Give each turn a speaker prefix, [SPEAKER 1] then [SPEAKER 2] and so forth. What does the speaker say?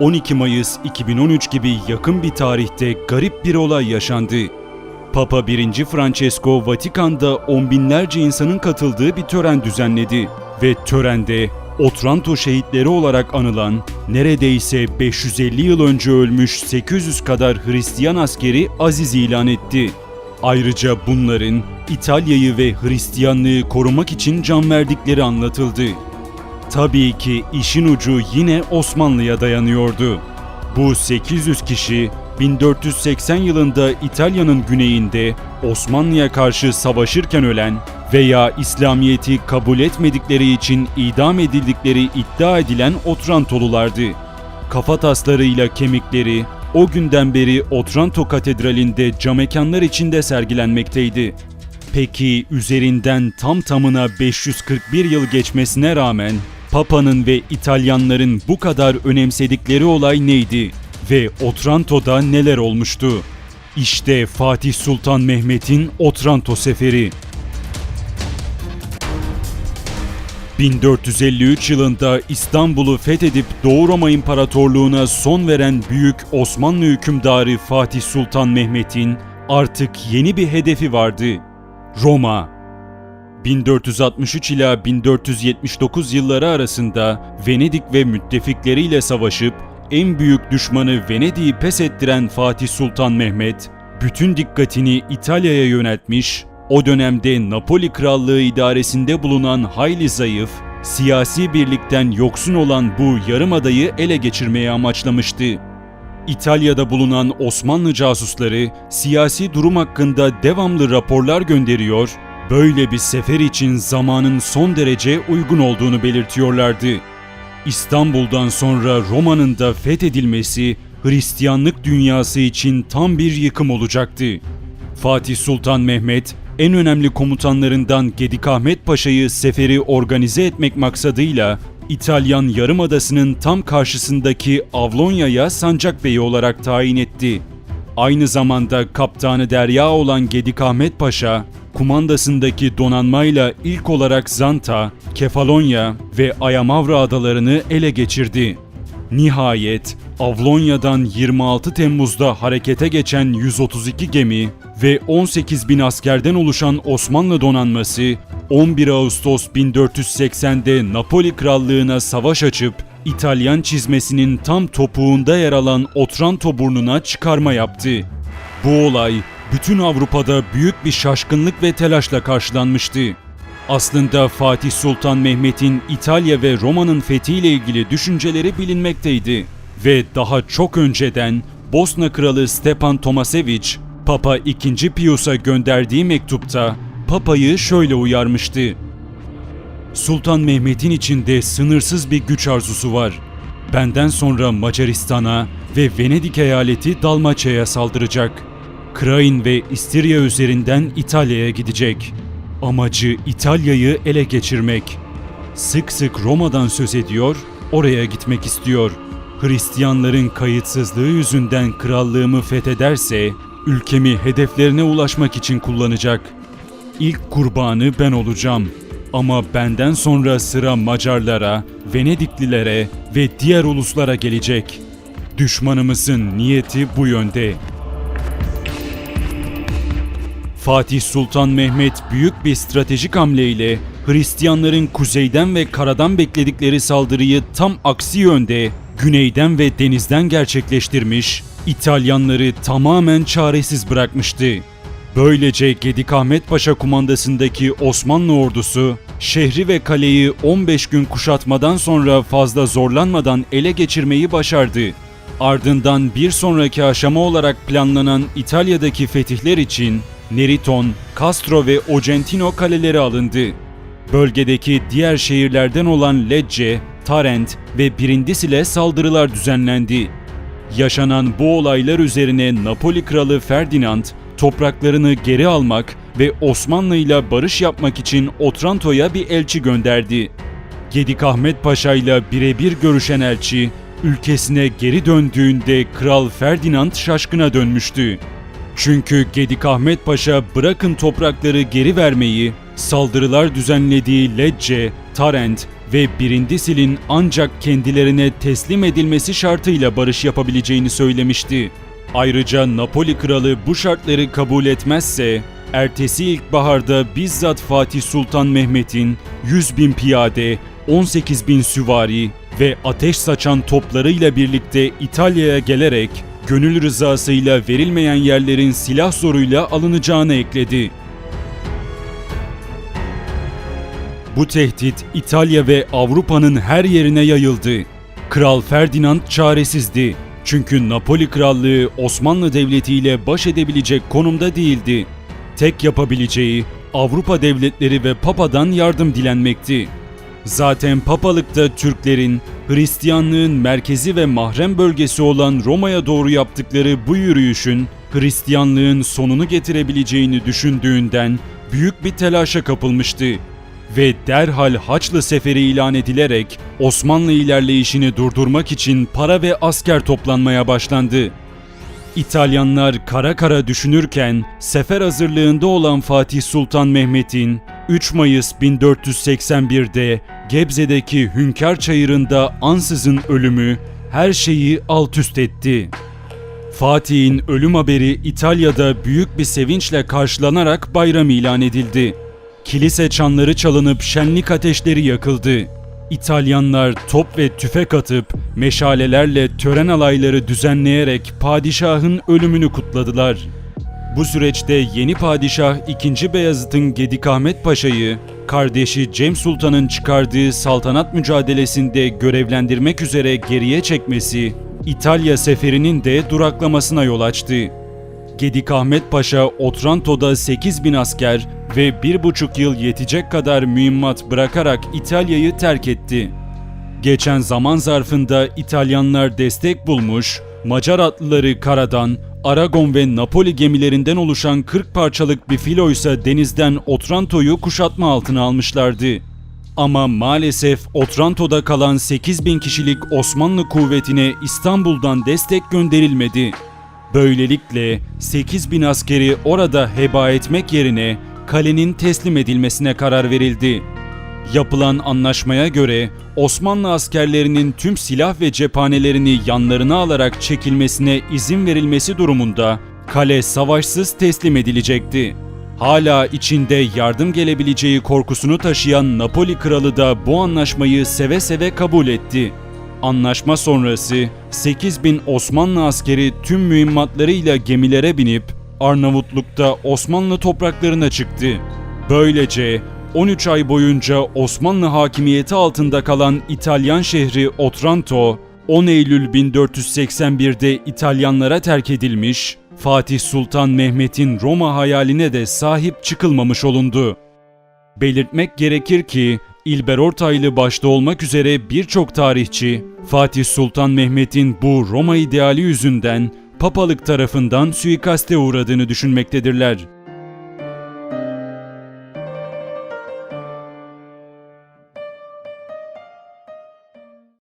[SPEAKER 1] 12 Mayıs 2013 gibi yakın bir tarihte garip bir olay yaşandı. Papa 1. Francesco Vatikan'da on binlerce insanın katıldığı bir tören düzenledi ve törende Otranto şehitleri olarak anılan neredeyse 550 yıl önce ölmüş 800 kadar Hristiyan askeri aziz ilan etti. Ayrıca bunların İtalya'yı ve Hristiyanlığı korumak için can verdikleri anlatıldı. Tabii ki işin ucu yine Osmanlı'ya dayanıyordu. Bu 800 kişi 1480 yılında İtalya'nın güneyinde Osmanlı'ya karşı savaşırken ölen veya İslamiyet'i kabul etmedikleri için idam edildikleri iddia edilen Otrantolulardı. Kafataslarıyla kemikleri o günden beri Otranto Katedrali'nde camekanlar içinde sergilenmekteydi. Peki üzerinden tam tamına 541 yıl geçmesine rağmen Papa'nın ve İtalyanların bu kadar önemsedikleri olay neydi ve Otranto'da neler olmuştu? İşte Fatih Sultan Mehmet'in Otranto seferi. 1453 yılında İstanbul'u fethedip Doğu Roma İmparatorluğu'na son veren büyük Osmanlı hükümdarı Fatih Sultan Mehmet'in artık yeni bir hedefi vardı. Roma. 1463 ila 1479 yılları arasında Venedik ve müttefikleriyle savaşıp en büyük düşmanı Venedik'i pes ettiren Fatih Sultan Mehmet, bütün dikkatini İtalya'ya yöneltmiş, o dönemde Napoli Krallığı idaresinde bulunan hayli zayıf, siyasi birlikten yoksun olan bu yarımadayı ele geçirmeye amaçlamıştı. İtalya'da bulunan Osmanlı casusları siyasi durum hakkında devamlı raporlar gönderiyor, böyle bir sefer için zamanın son derece uygun olduğunu belirtiyorlardı. İstanbul'dan sonra Roma'nın da fethedilmesi Hristiyanlık dünyası için tam bir yıkım olacaktı. Fatih Sultan Mehmet en önemli komutanlarından Gedikahmet Paşa'yı seferi organize etmek maksadıyla İtalyan Yarımadası'nın tam karşısındaki Avlonya'ya sancak beyi olarak tayin etti. Aynı zamanda kaptanı derya olan Gedikahmet Paşa, kumandasındaki donanmayla ilk olarak Zanta, Kefalonya ve Ayamavra adalarını ele geçirdi. Nihayet Avlonya'dan 26 Temmuz'da harekete geçen 132 gemi ve 18 bin askerden oluşan Osmanlı donanması 11 Ağustos 1480'de Napoli Krallığı'na savaş açıp İtalyan çizmesinin tam topuğunda yer alan Otranto burnuna çıkarma yaptı. Bu olay bütün Avrupa'da büyük bir şaşkınlık ve telaşla karşılanmıştı. Aslında Fatih Sultan Mehmet'in İtalya ve Roma'nın fethiyle ilgili düşünceleri bilinmekteydi ve daha çok önceden Bosna Kralı Stepan Tomasevic, Papa II. Pius'a gönderdiği mektupta Papa'yı şöyle uyarmıştı. Sultan Mehmet'in içinde sınırsız bir güç arzusu var. Benden sonra Macaristan'a ve Venedik eyaleti Dalmaçya'ya saldıracak. Krain ve İstirya üzerinden İtalya'ya gidecek. Amacı İtalya'yı ele geçirmek. Sık sık Roma'dan söz ediyor, oraya gitmek istiyor. Hristiyanların kayıtsızlığı yüzünden krallığımı fethederse ülkemi hedeflerine ulaşmak için kullanacak. İlk kurbanı ben olacağım. Ama benden sonra sıra Macarlara, Venediklilere ve diğer uluslara gelecek. Düşmanımızın niyeti bu yönde. Fatih Sultan Mehmet büyük bir stratejik hamleyle Hristiyanların kuzeyden ve karadan bekledikleri saldırıyı tam aksi yönde güneyden ve denizden gerçekleştirmiş, İtalyanları tamamen çaresiz bırakmıştı. Böylece Gedikahmet Paşa kumandasındaki Osmanlı ordusu şehri ve kaleyi 15 gün kuşatmadan sonra fazla zorlanmadan ele geçirmeyi başardı. Ardından bir sonraki aşama olarak planlanan İtalya'daki fetihler için Neriton, Castro ve Ogentino kaleleri alındı. Bölgedeki diğer şehirlerden olan Lecce, Tarent ve Brindisi'le saldırılar düzenlendi. Yaşanan bu olaylar üzerine Napoli kralı Ferdinand topraklarını geri almak ve Osmanlı ile barış yapmak için Otranto'ya bir elçi gönderdi. Gedikahmet Paşa ile birebir görüşen elçi ülkesine geri döndüğünde Kral Ferdinand şaşkına dönmüştü. Çünkü Gedikahmet Paşa bırakın toprakları geri vermeyi, saldırılar düzenlediği Lecce, Tarent, ve Brindisi'nin ancak kendilerine teslim edilmesi şartıyla barış yapabileceğini söylemişti. Ayrıca Napoli kralı bu şartları kabul etmezse, ertesi ilkbaharda bizzat Fatih Sultan Mehmet'in 100 bin piyade, 18 bin süvari ve ateş saçan toplarıyla birlikte İtalya'ya gelerek gönül rızasıyla verilmeyen yerlerin silah zoruyla alınacağını ekledi. Bu tehdit İtalya ve Avrupa'nın her yerine yayıldı. Kral Ferdinand çaresizdi. Çünkü Napoli Krallığı Osmanlı Devleti ile baş edebilecek konumda değildi. Tek yapabileceği Avrupa devletleri ve Papa'dan yardım dilenmekti. Zaten papalıkta Türklerin Hristiyanlığın merkezi ve mahrem bölgesi olan Roma'ya doğru yaptıkları bu yürüyüşün Hristiyanlığın sonunu getirebileceğini düşündüğünden büyük bir telaşa kapılmıştı ve derhal Haçlı Seferi ilan edilerek Osmanlı ilerleyişini durdurmak için para ve asker toplanmaya başlandı. İtalyanlar kara kara düşünürken sefer hazırlığında olan Fatih Sultan Mehmet'in 3 Mayıs 1481'de Gebze'deki Hünkar Çayırı'nda ansızın ölümü her şeyi alt üst etti. Fatih'in ölüm haberi İtalya'da büyük bir sevinçle karşılanarak bayram ilan edildi. Kilise çanları çalınıp şenlik ateşleri yakıldı. İtalyanlar top ve tüfek atıp meşalelerle tören alayları düzenleyerek padişahın ölümünü kutladılar. Bu süreçte yeni padişah 2. Beyazıt'ın Gedikahmet Paşa'yı kardeşi Cem Sultan'ın çıkardığı saltanat mücadelesinde görevlendirmek üzere geriye çekmesi İtalya seferinin de duraklamasına yol açtı. Gedik Ahmet Paşa Otranto'da 8 bin asker ve bir buçuk yıl yetecek kadar mühimmat bırakarak İtalya'yı terk etti. Geçen zaman zarfında İtalyanlar destek bulmuş, Macar atlıları karadan, Aragon ve Napoli gemilerinden oluşan 40 parçalık bir filo ise denizden Otranto'yu kuşatma altına almışlardı. Ama maalesef Otranto'da kalan 8 bin kişilik Osmanlı kuvvetine İstanbul'dan destek gönderilmedi. Böylelikle 8 bin askeri orada heba etmek yerine kalenin teslim edilmesine karar verildi. Yapılan anlaşmaya göre Osmanlı askerlerinin tüm silah ve cephanelerini yanlarına alarak çekilmesine izin verilmesi durumunda kale savaşsız teslim edilecekti. Hala içinde yardım gelebileceği korkusunu taşıyan Napoli kralı da bu anlaşmayı seve seve kabul etti. Anlaşma sonrası 8 bin Osmanlı askeri tüm mühimmatlarıyla gemilere binip Arnavutluk'ta Osmanlı topraklarına çıktı. Böylece 13 ay boyunca Osmanlı hakimiyeti altında kalan İtalyan şehri Otranto, 10 Eylül 1481'de İtalyanlara terk edilmiş, Fatih Sultan Mehmet'in Roma hayaline de sahip çıkılmamış olundu. Belirtmek gerekir ki İlber Ortaylı başta olmak üzere birçok tarihçi Fatih Sultan Mehmet'in bu Roma ideali yüzünden papalık tarafından suikaste uğradığını düşünmektedirler.